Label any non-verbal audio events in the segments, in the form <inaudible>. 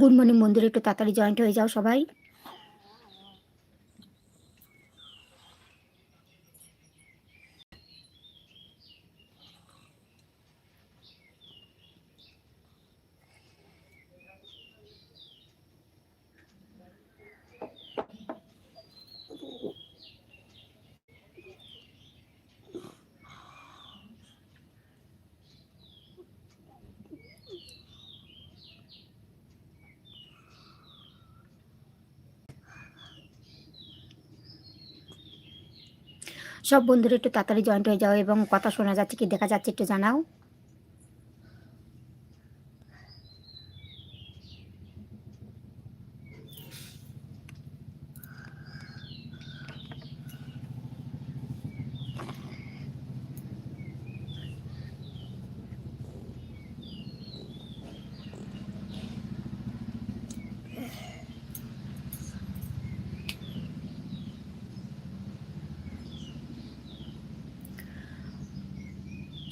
Good morning বন্ধুরা একটু তাড়াতাড়ি জয়েন্ট হয়ে যাও সবাই। সব বন্ধুরা একটু তাড়াতাড়ি জয়েন্ট হয়ে যাও এবং কথা শোনা যাচ্ছে কি, দেখা যাচ্ছে একটু জানাও।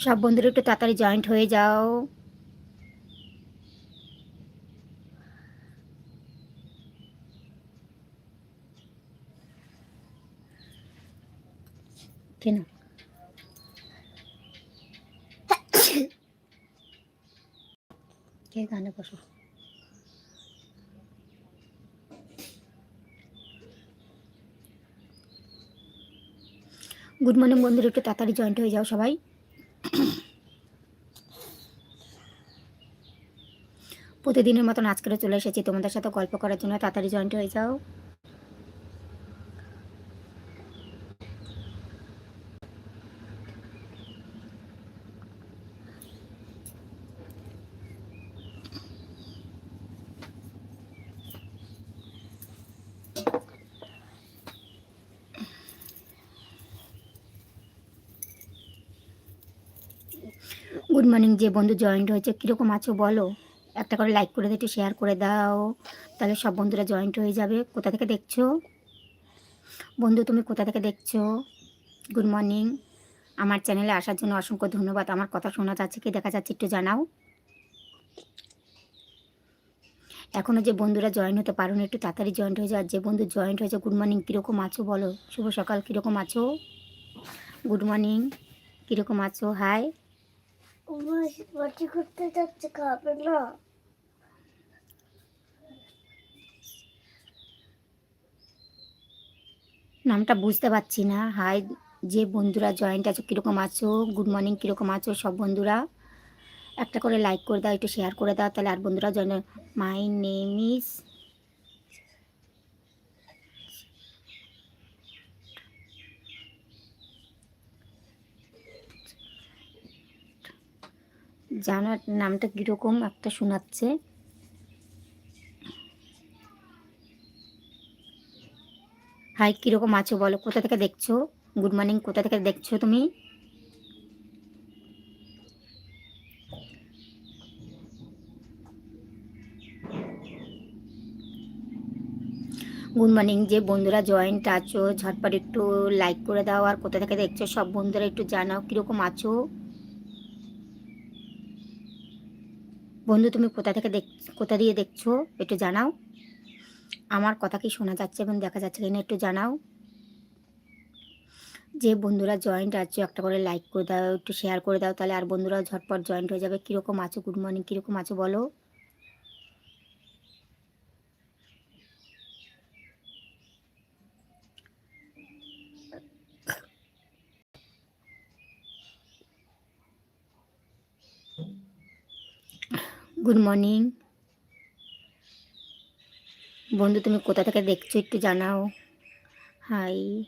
সব বন্ধুরা একটু তাড়াতাড়ি জয়েন্ট হয়ে যাও। কেন? কে গানে বসো? গুড মর্নিং বন্ধুরা, একটু তাড়াতাড়ি জয়েন্ট হয়ে যাও সবাই। প্রতিদিনের মতন আজকেরও চলে এসেছি। তোমাদের সাথে গল্প করার জন্য তাড়াতাড়ি জয়েন্ট হয়ে যাও। গুড মর্নিং যে বন্ধু জয়েন্ট হয়েছে, কীরকম আছো বলো? একটা করে লাইক করে দিও, একটু শেয়ার করে দাও। তাহলে সব বন্ধুরা জয়েন্ট হয়ে যাবে। কোথা থেকে দেখছ? বন্ধু, তুমি কোথা থেকে দেখছ? গুড মর্নিং আমার চ্যানেলে আসার জন্য অসংখ্য ধন্যবাদ। আমার কথা শোনা যাচ্ছে কি দেখা যাচ্ছে একটু জানাও। এখনও যে বন্ধুরা জয়েন হতে পারো একটু তাড়াতাড়ি জয়েন্ট হয়ে যাও। যে বন্ধু জয়েন্ট হয়েছে গুড মর্নিং কীরকম আছো বলো? শুভ সকাল, কীরকম আছো? গুড মর্নিং কীরকম আছো? হাই করতে যাচ্ছে খাবে না? নামটা বুঝতে পারছি না। হাই, যে বন্ধুরা জয়েন্ট আছো, কীরকম আছো? গুড মর্নিং কীরকম আছো? সব বন্ধুরা, একটা করে লাইক করে দাও, একটু শেয়ার করে দাও, তাহলে আর বন্ধুরা জয়েন মাই নেম ইজ জানার নামটা কীরকম? একটা শোনাচ্ছে। হাই, কীরকম আছো বলো? কোথা থেকে দেখছ? গুড মর্নিং কোথা থেকে দেখছ তুমি? গুড মর্নিং যে বন্ধুরা জয়েন্ট আছো, ঝটপট একটু লাইক করে দাও, আর কোথা থেকে দেখছ সব বন্ধুরা একটু জানাও, কীরকম আছো? বন্ধু, তুমি কোথা থেকে দেখ, কোথা দিয়ে দেখছ? একটু জানাও। আমার কথা কি শোনা যাচ্ছে এবং দেখা যাচ্ছে কিনা একটু জানাও। যে বন্ধুরা জয়েন্ট আছো, একটা করে লাইক করে দাও, একটু শেয়ার করে দাও, তাহলে আর বন্ধুরা ঝটপট জয়েন্ট হয়ে যাবে। কীরকম আছো? গুড মর্নিং কীরকম আছো বলো? গুড মর্নিং বন্ধু, তুমি কোথা থেকে দেখছ একটু জানাও। Hi.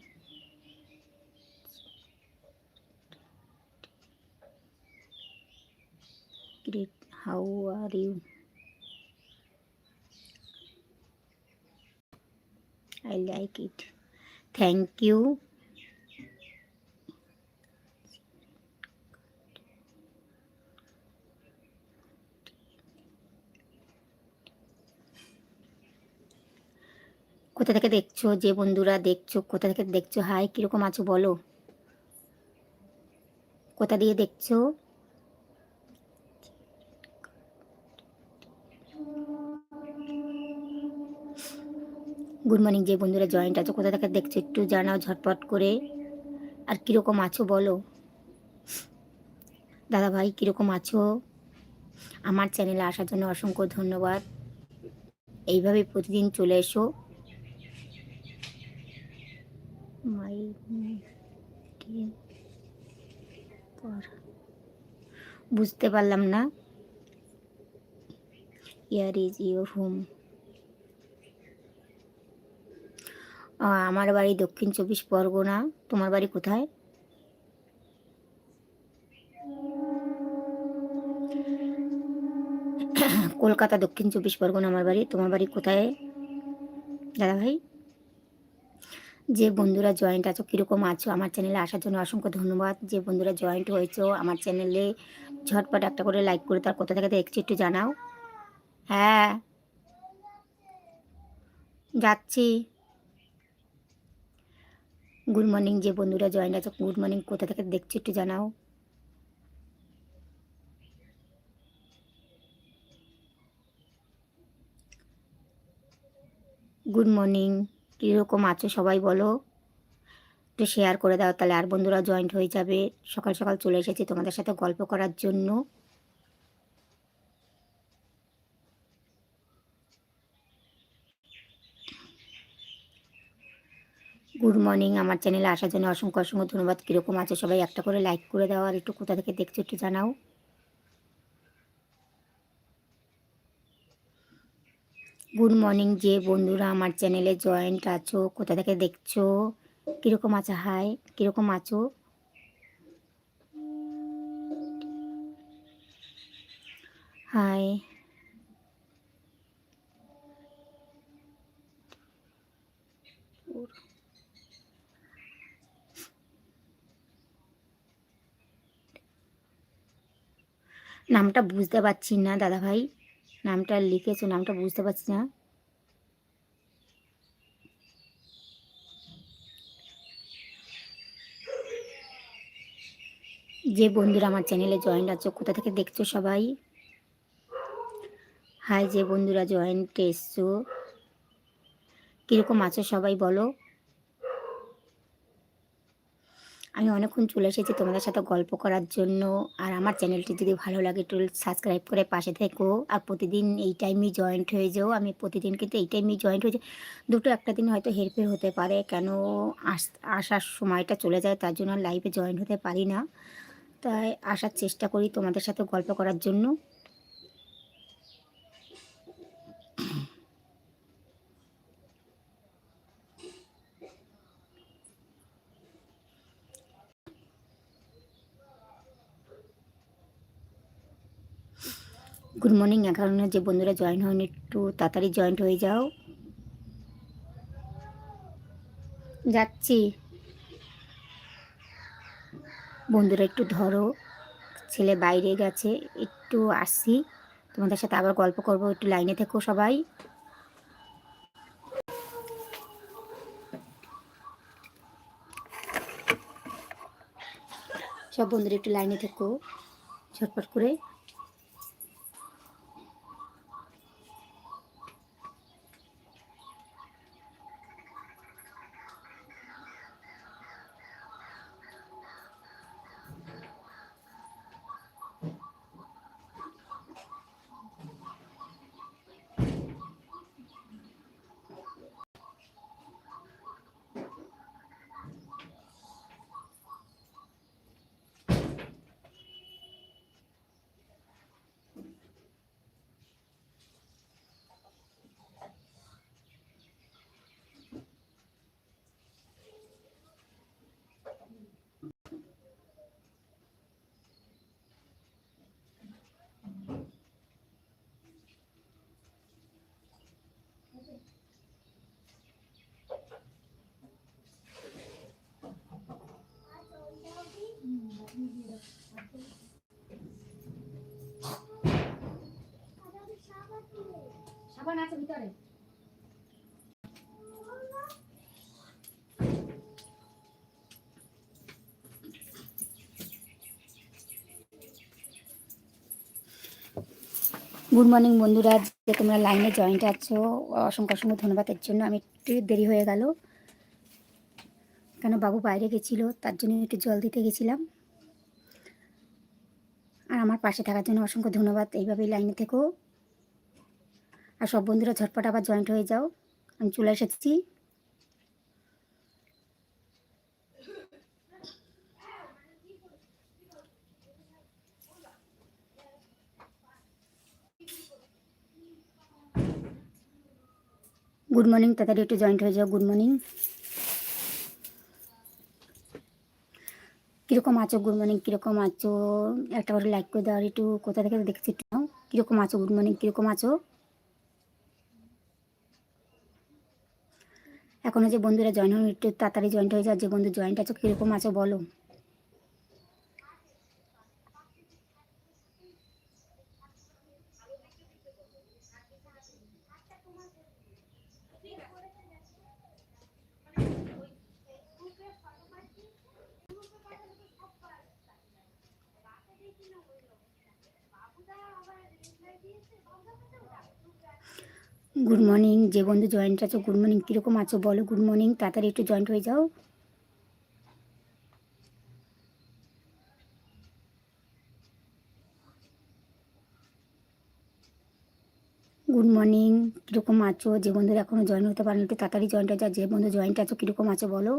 How are you I like it thank you কোথা থেকে দেখছ? যে বন্ধুরা দেখছ, কোথা থেকে দেখছ? হাই, কীরকম আছো বলো? কোথা দিয়ে দেখছ? গুড মর্নিং, যে বন্ধুরা জয়েন্ট আছো, কোথা থেকে দেখছ? একটু জানাও ঝটপট করে। আর কীরকম আছো বলো? দাদা ভাই, কীরকম আছো? আমার চ্যানেলে আসার জন্য অসংখ্য ধন্যবাদ। এইভাবে প্রতিদিন চলে এসো মাই বুঝতে পারলাম না। ইয়ার ইজ ইউর হোম আমার বাড়ি দক্ষিণ চব্বিশ পরগনা। তোমার বাড়ি কোথায়? <coughs> কলকাতা দক্ষিণ চব্বিশ পরগনা আমার বাড়ি। তোমার বাড়ি কোথায়? দাদা ভাই যে বন্ধুরা জয়েন্ট আছো, কীরকম আছো, আমার চ্যানেলে আসার জন্য অসংখ্য ধন্যবাদ। যে বন্ধুরা জয়েন্ট হয়েছো, আমার চ্যানেলে ঝটপট একটা করে লাইক করে তার কোথা থেকে দেখছি একটু জানাও। হ্যাঁ যাচ্ছি। গুড মর্নিং যে বন্ধুরা জয়েন্ট আছো গুড মর্নিং কোথা থেকে দেখছি একটু জানাও। গুড মর্নিং কীরকম আছো সবাই বলো। একটু শেয়ার করে দাও, তাহলে আর বন্ধুরা জয়েন্ট হয়ে যাবে। সকাল সকাল চলে এসেছি তোমাদের সাথে গল্প করার জন্য। গুড মর্নিং আমার চ্যানেলে আসার জন্য অসংখ্য অসংখ্য ধন্যবাদ। কীরকম আছে সবাই একটা করে লাইক করে দাও, আর একটু কোথা থেকে দেখছ একটু জানাও। গুড মর্নিং যে বন্ধুরা আমার চ্যানেলে জয়েন্ট আছো, কোথা থেকে দেখছ? কীরকম আছো? হাই কীরকম আছো? হাই নামটা বুঝতে পারছি না দাদা ভাই নামটা লিখেছো, নামটা বুঝতে পারছি না। যে বন্ধুরা আমার চ্যানেলে জয়েন্ট আছো, কোথা থেকে দেখছ সবাই? হাই, যে বন্ধুরা জয়েন্ট এসছো, কীরকম আছো সবাই বলো। আমি অনেকক্ষণ চলে এসেছি তোমাদের সাথে গল্প করার জন্য। আর আমার চ্যানেলটি যদি ভালো লাগে, একটু সাবস্ক্রাইব করে পাশে থেকো। আর প্রতিদিন এই টাইমই জয়েন্ট হয়ে যাও। আমি প্রতিদিন কিন্তু এই টাইমই জয়েন্ট হয়ে যাই। দুটো একটা দিন হয়তো হেরফের হতে পারে। কেন আস, আসার সময়টা চলে যায়, তার জন্য লাইভে জয়েন্ট হতে পারি না। তাই আসার চেষ্টা করি তোমাদের সাথে গল্প করার জন্য। গুড মর্নিং এখন যে বন্ধুরা জয়েন হন একটু তাড়াতাড়ি জয়েন্ট হয়ে যাও। যাচ্ছি। বন্ধুরা একটু ধরো, ছেলে বাইরে গেছে, একটু আসি তোমাদের সাথে আবার গল্প করব, একটু লাইনে থেকো সবাই। সব বন্ধুরা একটু লাইনে থেকো, ঝটপট করে। আছে ভিতরে? গুড মর্নিং বন্ধুরা। যে তোমরা লাইনে জয়েন্ট আছো। অসংখ্য অসংখ্য ধন্যবাদের জন্য। আমি একটু দেরি হয়ে গেল। কেন বাবু বাইরে গেছিল, তার জন্য একটু জল দিতে গেছিলাম। আর আমার পাশে থাকার জন্য অসংখ্য ধন্যবাদ। এইভাবেই লাইনে থেকো। আর সব বন্ধুরা ঝটপট আবার জয়েন্ট হয়ে যাও। আমি চলে এসেছি। গুড মর্নিং তাড়াতাড়ি একটু জয়েন্ট হয়ে যাও গুড মর্নিং কীরকম আছো গুড মর্নিং কীরকম আছো? একটা করে লাইক করে দাও, আর একটু কোথা থেকে দেখছি একটু কীরকম আছো গুড মর্নিং কীরকম আছো? এখনও যে বন্ধুরা জয়েন হন একটু তাড়াতাড়ি জয়েন্ট হয়ে যাও, যে বন্ধু জয়েন্ট আছো, কীরকম আছো বলো। গুড মর্নিং যে বন্ধু জয়েন্ট আছো গুড মর্নিং কীরকম আছো বলো গুড মর্নিং তাড়াতাড়ি একটু জয়েন্ট হয়ে যাও। গুড মর্নিং কীরকম আছো? যে বন্ধুরা এখনও জয়েন হতে পারেন, একটু তাড়াতাড়ি জয়েন্ট হয়ে যাও। যে বন্ধু জয়েন্ট আছো, কীরকম আছো বলো।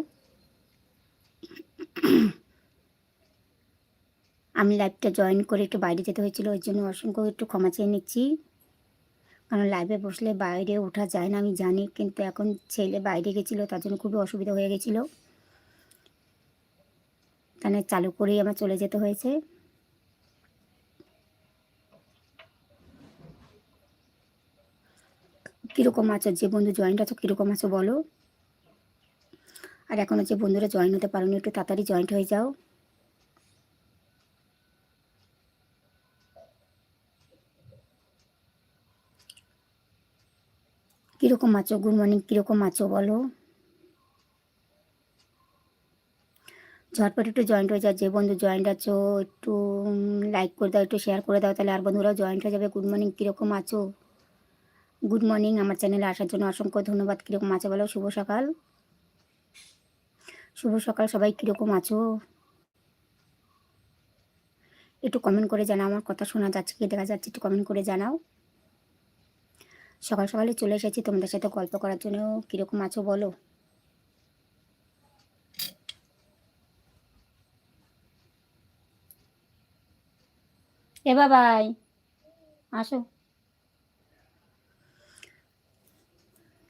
আমি লাইভটা জয়েন করে একটু বাইরে যেতে হয়েছিল, ওই জন্য অসংখ্য একটু ক্ষমা চেয়ে নিচ্ছি। কারণ লাইভে বসলে বাইরে ওঠা যায় না, আমি জানি। কিন্তু এখন ছেলে বাইরে গেছিল, তার জন্য খুবই অসুবিধা হয়ে গেছিল। তাহলে চালু করেই আমার চলে যেতে হয়েছে। কীরকম আছো? যে বন্ধু জয়েন্ট আছো, কীরকম আছো বলো? আর এখনও যে বন্ধুরা জয়েন হতে পারোনি, একটু তাড়াতাড়ি জয়েন্ট হয়ে যাও। কীরকম আছো? গুড মর্নিং, কীরকম আছো বলো? ঝটপট একটু জয়েন্ট হয়ে যাও, যে বন্ধু জয়েন্ট আছো, একটু লাইক করে দাও, একটু শেয়ার করে দাও, তাহলে আর বন্ধুরাও জয়েন্ট হয়ে যাবে। গুড মর্নিং, কীরকম আছো? গুড মর্নিং, আমার চ্যানেলে আসার জন্য অসংখ্য ধন্যবাদ। কীরকম আছো বলো? শুভ সকাল। শুভ সকাল, সবাই কীরকম আছো? একটু কমেন্ট করে জানাও, আমার কথা শোনা যাচ্ছে কি? দেখা যাচ্ছে, একটু কমেন্ট করে জানাও। সকাল সকালে চলে এসেছি, তোমাদের সাথে গল্প করার জন্য কীরকম আছো বলো? এ বাবাই, আসো।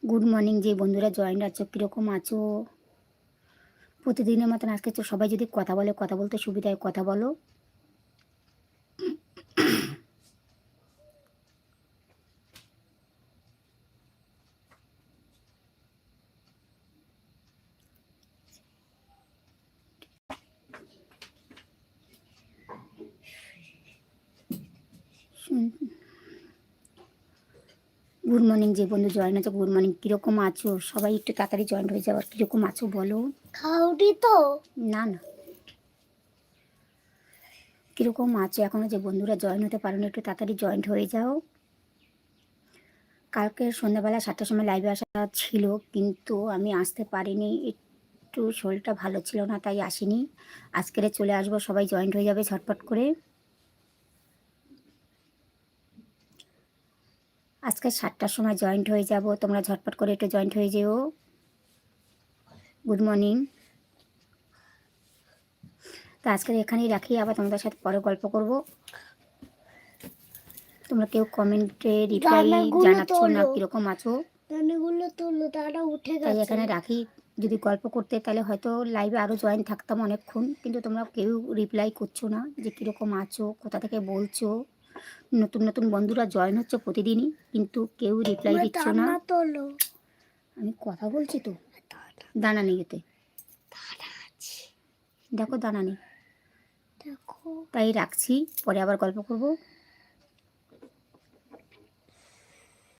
গুড মর্নিং যে বন্ধুরা জয়েন্ট আছো, কীরকম আছো? প্রতিদিনের মতন আজকে সবাই যদি কথা বলে, কথা বলতে সুবিধা হয় কথা বলো। গুড মর্নিং যে বন্ধু জয়েন আছো গুড মর্নিং কীরকম আছো? সবাই একটু তাড়াতাড়ি জয়েন হয়ে যাও। আর কীরকম আছো বলো? খাউটি তো? না না। কীরকম আছো এখনও যে বন্ধুরা জয়েন হতে পারো না একটু তাড়াতাড়ি জয়েন্ট হয়ে যাও। কালকে সন্ধ্যাবেলা সাতটার সময় লাইভে আসা ছিল কিন্তু আমি আসতে পারিনি। একটু শরীরটা ভালো ছিল না তাই আসিনি। আজকেরে চলে আসব সবাই জয়েন্ট হয়ে যাবে ঝটপট করে। আজকে সাতটার সময় জয়েন্ট হয়ে যাব। তোমরা ঝটপট করে একটু জয়েন্ট হয়ে যেও। গুড মর্নিং তো আজকের এখানেই রাখি আবার তোমাদের সাথে পরে গল্প করব। তোমরা কেউ কমেন্টে রিপ্লাই জানাচ্ছ না। কীরকম আছো? তারা উঠে তাই এখানে রাখি। যদি গল্প করতে তাহলে হয়তো লাইভে আরও জয়েন থাকতাম অনেকক্ষণ কিন্তু তোমরা কেউ রিপ্লাই করছ না যে কীরকম আছো কোথা থেকে বলছো। নতুন নতুন বন্ধুরা জয়েন হচ্ছে প্রতিদিনই কিন্তু কেউ রিপ্লাই দিচ্ছে না। আমি কথা বলছি তো? দানা নেই এতে। দেখো দানা নেই। দেখো। তাই রাখছি পরে আবার গল্প করব।